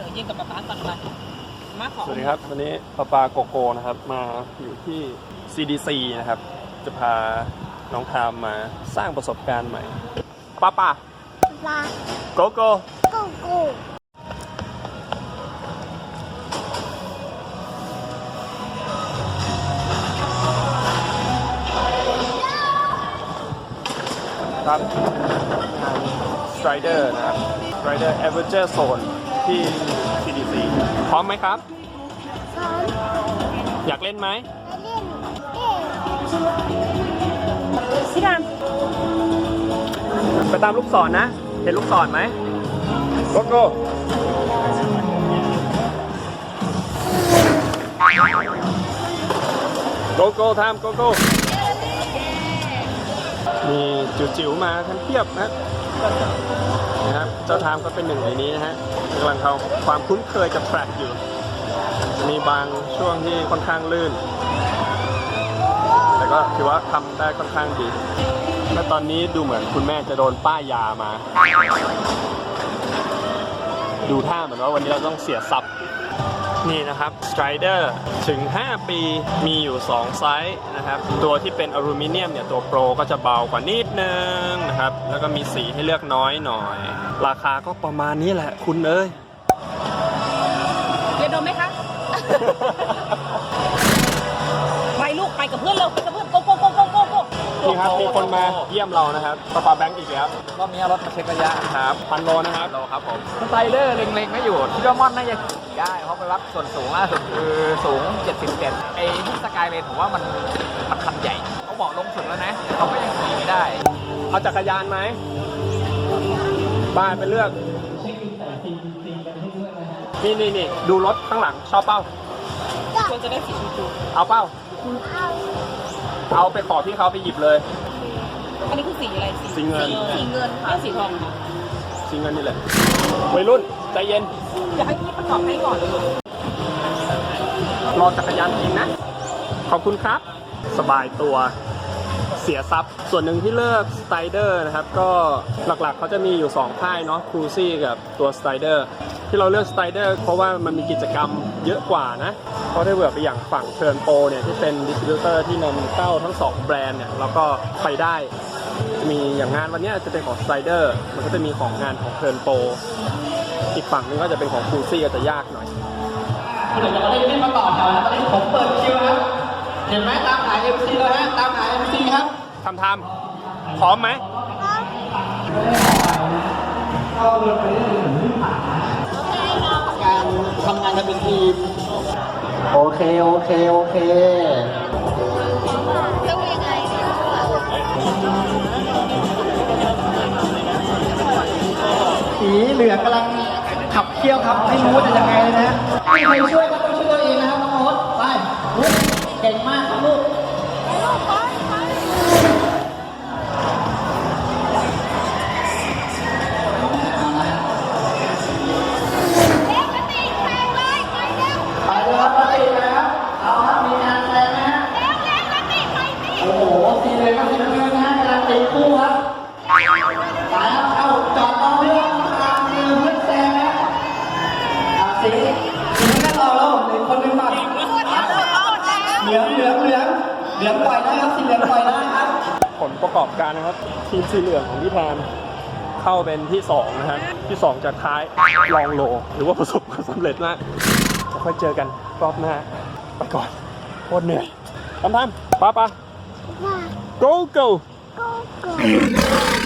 ฉยๆยืนกับป๊าป๊าก่อนไปมาขอสวัสดีครับ วันนี้ปาปาโกโกนะครับ มาอยู่ที่ CDC นะครับ จะพาน้องทามมาสร้างประสบการณ์ใหม่ป้าป้าปลาโกโก้กูกูครับงาน Strider นะครับ Strider Adventure Zone ที่ CDC พร้อมไหมครับซ้อมอยากเล่นไหม ไปเล่นเอ๊ะพี่ดามไปตามลูกศรนนะ เห็นลูกศรไหมโกโก้โกโก้ทามโกโก้มีจิ๋วๆมากันเพียบนะ นะครับ เจ้าทามก็เป็นหนึ่งในนี้นะฮะกำลังเขาความคุ้นเคยกับแทร็กอยู่ มีบางช่วงที่ค่อนข้างลื่น แต่ก็ถือว่าทำได้ค่อนข้างดี และตอนนี้ดูเหมือนคุณแม่จะโดนป้ายามา ดูท่าเหมือนว่าวันนี้เราต้องเสียทรัพย์ นี่นะครับ Strider ถึง 5 ปีมีอยู่ 2 ไซส์นะครับ ตัวที่เป็นอลูมิเนียมเนี่ย ตัวโปรก็จะเบากว่านิดนึงนะครับ แล้วก็มีสีให้เลือกน้อยหน่อย ราคาก็ประมาณนี้แหละคุณเอ้ยเรียนดมไหมคะ นี่ครับ มีคนมาเยี่ยมเรานะครับปาปาแบงค์อีกแล้ว รอบนี้เอารถมาเช็คระยะครับพันโลนะครับโลครับผมสไตรเดอร์เล็งๆไม่อยู่คิดว่ามอนน่าจะขี่ได้ เพราะไปวัดส่วนสูงล่าสุดคือสูง 77ไอ้ที่สกายเลนผมว่ามันมันคันใหญ่ เขาบอกลงสุดแล้วนะแต่เขาก็ยังขี่ไม่ได้ เอาจักรยานไหมบ้านไปเลือกนี่นี่นี่ดูรถข้างหลังชอบเป้าควรจะได้สีชมพูเอาเป้า เอาเอาไปขอพี่เขาไปหยิบเลย อันนี้คือสีอะไรสีเงิน สีเงินค่ะสีทองค่ะซิงเงินนี่แหละวัยรุ่นใจเย็นอยากให้พี่ประกอบให้ก่อนเลยรอจักรยานจริงนะ ขอบคุณครับ สบายตัวเสียทรัพย์ ส่วนหนึ่งที่เลือกสไตเดอร์นะครับ ก็หลักๆเขาจะมีอยู่ 2 ค่ายเนาะครูซี่กับตัวสไตเดอร์ ที่เราเลือกสไตเดอร์เพราะว่ามันมีกิจกรรมเยอะกว่านะ เพราะถ้าเบื่อไปอย่างฝั่งเทิร์นโปรเนี่ยที่เป็นดิสติบิวเตอร์ที่นำเข้าทั้ง 2 แบรนด์เนี่ยเราก็ไปได้มีอย่างงานวันเนี้ยจะเป็นของสไตเดอร์มันก็จะมีของงานของเทิร์นโปรอีกฝั่งนึงก็จะเป็นของครูซี่ก็จะยากหน่อยเดี๋ยวจะมาเล่นเล่นมาต่อแถวนะตอนนี้ผมเปิดคิวครับเห็นไหมตามหา MC เลยฮะตามหา MC ครับทำทำพร้อมไหมการ ทำงานกันเป็นทีม โอเค โอเค โอเคต้องยังไงสีเหลืองกำลังขับเคี่ยวครับ ไม่รู้จะยังไงเลยนะไม่ใครช่วยก็ต้องช่วยตัวเองนะครับน้องโอ๊ตไปเก่งมาก คู่ครับไปครับเอาจอดรอเพื่อนตามมือเพื่อนแซงนะอะสีสีน้ำเงินรอแล้วเหลือคนหนึงก่อนเหลืองเหลืองเหลืองเหลืองปล่อยได้ครับสีเหลืองปล่อยได้ครับ ผลประกอบการนะครับ ทีมสีเหลืองของพี่แทนเข้าเป็นที่2นะครับที่ 2 จากท้ายลองโล หรือว่าประสบความสำเร็จมากแล้วค่อยเจอกันรอบหน้า ไปก่อนโคตรเหนื่อยทำทำป้าป้าว่า go go กูกู